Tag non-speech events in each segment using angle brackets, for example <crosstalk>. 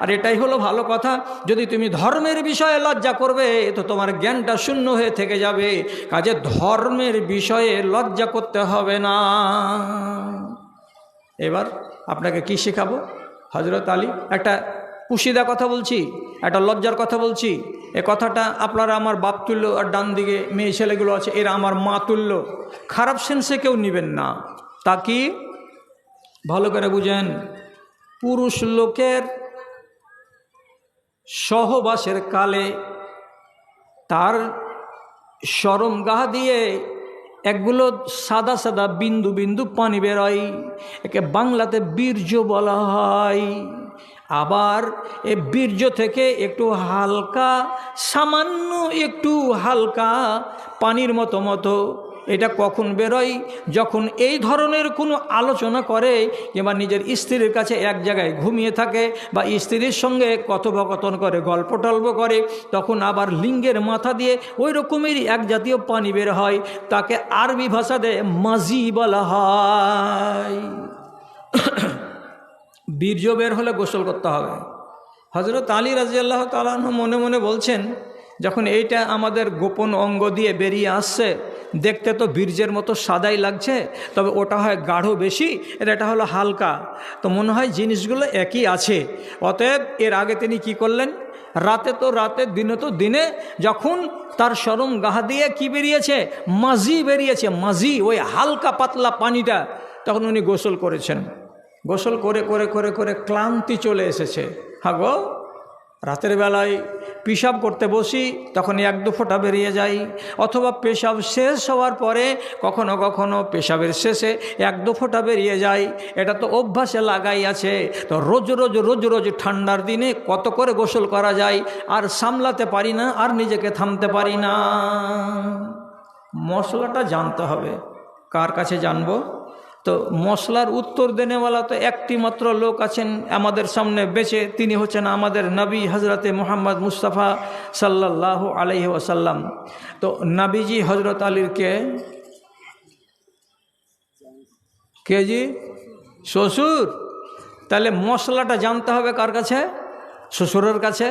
আর এটাই হলো ভালো কথা। যদি তুমি ধর্মের বিষয়ে লজ্জা করবে, তো তোমার জ্ঞানটা শূন্য হয়ে থেকে যাবে। কাজে ধর্মের বিষয়ে লজ্জা করতে হবে না। এবার আপনাকে কি শেখাবো? হজরত আলী, একটা পুশিদা কথা বলছি, একটা লজ্জার কথা বলছি। এ কথাটা আপনারা আমার বাপ তুল্য আর ডান দিকে মেয়ে ছেলেগুলো আছে, এরা আমার মা তুল্য। খারাপ সেন্সে কেউ নেবেন না। তা কি? ভালো করে বুঝেন। পুরুষ লোকের সহবাসের কালে তার সরম গাহ দিয়ে একগুলো সাদা সাদা বিন্দু বিন্দু পানি বেরোয়। একে বাংলাতে বীর্য বলা হয়। আবার এ বীর্য থেকে একটু হালকা, সামান্য একটু হালকা পানির মতো মতো এটা কখন বেরোয়? যখন এই ধরনের কোনো আলোচনা করে কিংবা নিজের স্ত্রীর কাছে এক জায়গায় ঘুমিয়ে থাকে বা স্ত্রীর সঙ্গে কথোপকথন করে, গল্প টল্প করে, তখন আবার লিঙ্গের মাথা দিয়ে ওই রকমেরই এক জাতীয় পানি বের হয়। তাকে আরবি ভাষাতে মাজি বলা হয়। <coughs> বীর্য বের হলে গোসল করতে হবে। হজরত আলী রাজিয়াল্লাহ তালাহ মনে মনে বলছেন, যখন এইটা আমাদের গোপন অঙ্গ দিয়ে বেরিয়ে আসছে দেখতে তো বীর্যের মতো সাদাই লাগছে, তবে ওটা হয় গাঢ় বেশি, আর এটা হলো হালকা। তো মনে হয় জিনিসগুলো একই আছে। অতএব এর আগে তিনি কি করলেন? রাতে তো রাতে, দিনে তো দিনে, যখন তার সরম গাহা দিয়ে কি বেরিয়েছে? মাঝি বেরিয়েছে, মাঝি, ওই হালকা পাতলা পানিটা। তখন উনি গোসল করেছেন। গোসল করে করে করে করে ক্লান্তি চলে এসেছে। হ্যাঁ গো? রাতের বেলায় পেশাব করতে বসি তখন এক দু ফোঁটা বেরিয়ে যাই। অথবা পেশাব শেষ হওয়ার পরে কখনো কখনো পেশাবের শেষে এক দু ফোঁটা বেরিয়ে যায় এটা তো অভ্যাসে লাগাই আছে। তো রোজ রোজ রোজ রোজ ঠান্ডার দিনে কত করে গোসল করা যায়, আর সামলাতে পারি না, আর নিজেকে থামতে পারি না। মশলাটা জানতে হবে। কার কাছে জানব? তো মশলার উত্তর দেনেওয়ালা তো একটি মাত্র লোক আছেন আমাদের সামনে বেঁচে, তিনি হচ্ছেন আমাদের নবী হজরতে মোহাম্মদ মুস্তাফা সাল্লাহ আলহি ওসাল্লাম তো নবীজি হজরত আলীর কে? কে জি? শ্বশুর। তাহলে মশলাটা জানতে হবে কার কাছে? শ্বশুরের কাছে।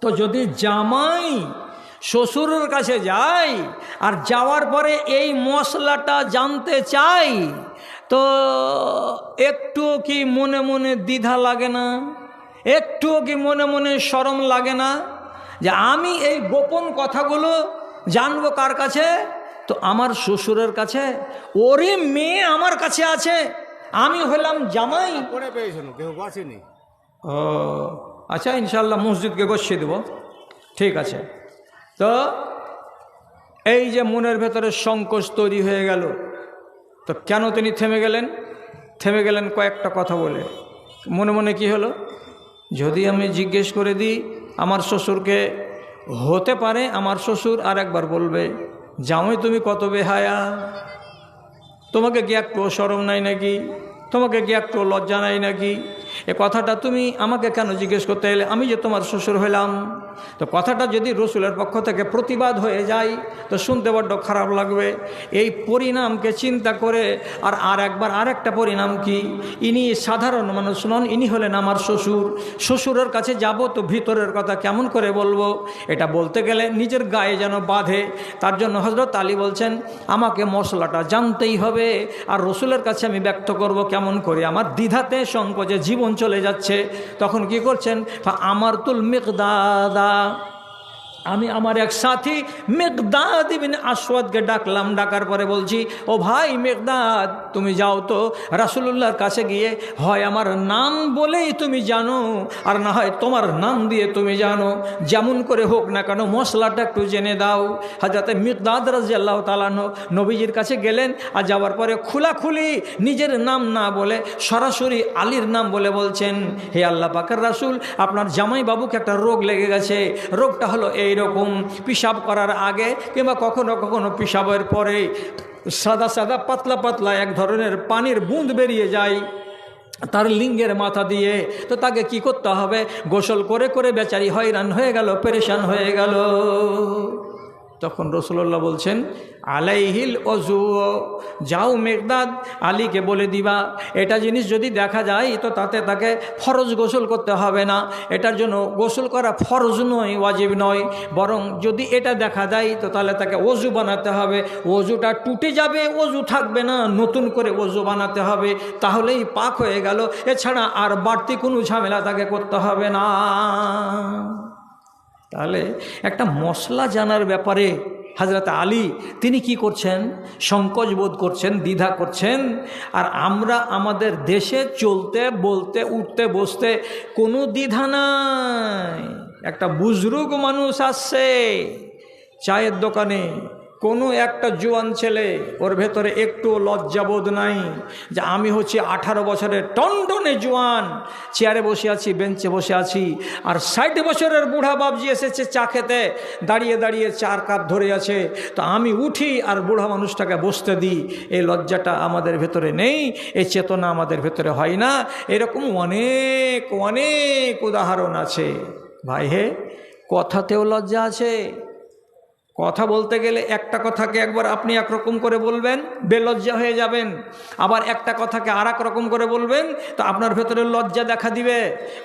তো যদি জামাই শ্বশুরের কাছে যাই আর যাওয়ার পরে এই মশলাটা জানতে চাই তো একটুও কি মনে মনে দ্বিধা লাগে না? একটুও কি মনে মনে সরম লাগে না? যে আমি এই গোপন কথাগুলো জানব কার কাছে? তো আমার শ্বশুরের কাছে। ওরে মেয়ে আমার কাছে আছে। আমি হলাম জামাই। পরে পেয়েছিল কেউ বাঁচেনি ও আচ্ছা ইনশাল্লাহ মসজিদকে গছিয়ে দেব। ঠিক আছে। তো এই যে মনের ভেতরে সংকোচ তৈরি হয়ে গেল, তো কেন তিনি থেমে গেলেন? থেমে গেলেন কয়েকটা কথা বলে। মনে মনে কি হলো? যদি আমি জিজ্ঞেস করে দিই, আমার শ্বশুরকে হতে পারে আমার শ্বশুর? আর একবার বলবে, জামাই তুমি কত বেহায়া। তোমাকে কি একটু সরম নাই নাকি? তোমাকে কি একটু লজ্জা নাই নাকি? এ কথাটা তুমি আমাকে কেন জিজ্ঞেস করতে এলে? আমি যে তোমার শ্বশুর হইলাম। তো কথাটা যদি রসুলের পক্ষ থেকে প্রতিবাদ হয়ে যায়, তো শুনতে বড্ড খারাপ লাগবে। এই পরিণামকে চিন্তা করে আর আর একবার আর একটা পরিণাম কি? ইনি সাধারণ মানুষ নন, ইনি হলেন আমার শ্বশুর। শ্বশুরের কাছে যাব তো ভিতরের কথা কেমন করে বলব? এটা বলতে গেলে নিজের গায়ে যেন বাঁধে। তার জন্য হজরত আলী বলছেন, আমাকে মশলাটা জানতেই হবে। আর রসুলের কাছে আমি ব্যক্ত করব কেমন করে আমার দ্বিধাতে সংকোচে জীবন চলে যাচ্ছে। তখন কি করছেন? আমার তুল মেকদাদা। আমি আমার এক সাথী মেঘদাদ বিন আসওয়াদকে ডাকলাম, ডাকার পরে বলছি, ও ভাই মেঘদাদ, তুমি যাও তো রাসুলুল্লাহর কাছে গিয়ে, হয় আমার নাম বলেই তুমি জানো, আর না হয় তোমার নাম দিয়ে তুমি জানো। যেমন করে হোক না কেন, মশলাটা একটু জেনে দাও। হাজাতে মেঘদাদ রাজিয়াল্লাহ তালানো নবীজির কাছে গেলেন, আর যাওয়ার পরে খোলাখুলি নিজের নাম না বলে, সরাসরি আলীর নাম বলে বলছেন, হে আল্লাহ পাকের রাসুল, আপনার জামাই বাবুকে একটা রোগ লেগে গেছে। রোগটা হলো এই রকম পিসাব করার আগে কিংবা কখনো কখনো পিসাবের পরে সাদা সাদা পাতলা পাতলা এক ধরনের পানির বুঁদ বেরিয়ে যায় তার লিঙ্গের মাথা দিয়ে। তো তাকে কি করতে হবে? গোসল করে করে বেচারি হয়রান হয়ে গেল, পেরেশান হয়ে গেল। তখন রসুল্লাহ বলছেন, আলাইহিল অজু যাও মেঘদাদ আলীকে বলে দিবা। এটা জিনিস যদি দেখা যায়, তো তাতে তাকে ফরজ গোসল করতে হবে না। এটার জন্য গোসল করা ফরজ নয়, ওয়াজিব নয়। বরং যদি এটা দেখা যায়, তো তাহলে তাকে অজু বানাতে হবে। অজুটা টুটে যাবে অজু থাকবে না, নতুন করে অজু বানাতে হবে। তাহলেই পাক হয়ে গেল। এছাড়া আর বাড়তি কোনো ঝামেলা তাকে করতে হবে না। তাহলে একটা মশলা জানার ব্যাপারে হাজরত আলী, তিনি কি করছেন? সংকোচ বোধ করছেন, দ্বিধা করছেন। আর আমরা আমাদের দেশে চলতে, বলতে, উঠতে, বসতে কোনো দ্বিধা নাই। একটা বুজরুগ মানুষ আসছে চায়ের দোকানে। কোনো একটা জোয়ান ছেলে ওর ভেতরে একটু লজ্জাবোধ নাই যে আমি হচ্ছে আঠারো বছরের টনটনে জোয়ান। চেয়ারে বসে আছি, বেঞ্চে বসে আছি, আর ষাট বছরের বুড়া বাবজি এসেছে চা খেতে। দাঁড়িয়ে দাঁড়িয়ে চার কাপ ধরে আছে। তো আমি উঠি আর বুড়া মানুষটাকে বসতে দিই। এই লজ্জাটা আমাদের ভেতরে নেই, এই চেতনা আমাদের ভেতরে হয় না। এরকম অনেক অনেক উদাহরণ আছে। ভাই হে, কথাতেও লজ্জা আছে কথা বলতে গেলে একটা কথাকে একবার আপনি একরকম করে বলবেন, বেলজ্জা হয়ে যাবেন। আবার একটা কথাকে আর রকম করে বলবেন, তো আপনার ভেতরে লজ্জা দেখা দিবে।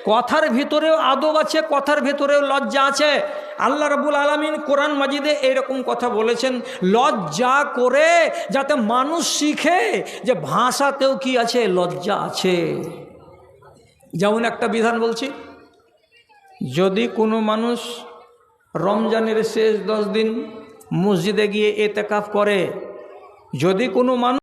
কথার ভেতরেও আদব আছে, কথার ভেতরেও লজ্জা আছে। আল্লাহ রবুল আলমিন কোরআন মাজিদে এইরকম কথা বলেছেন, লজ্জা করে যাতে মানুষ শিখে যে ভাষাতেও কি আছে, লজ্জা আছে। যেমন একটা বিধান বলছি, যদি কোনো মানুষ রমজানের শেষ দশ দিন মসজিদে গিয়ে এতেকাফ করে। যদি কোনো মানুষ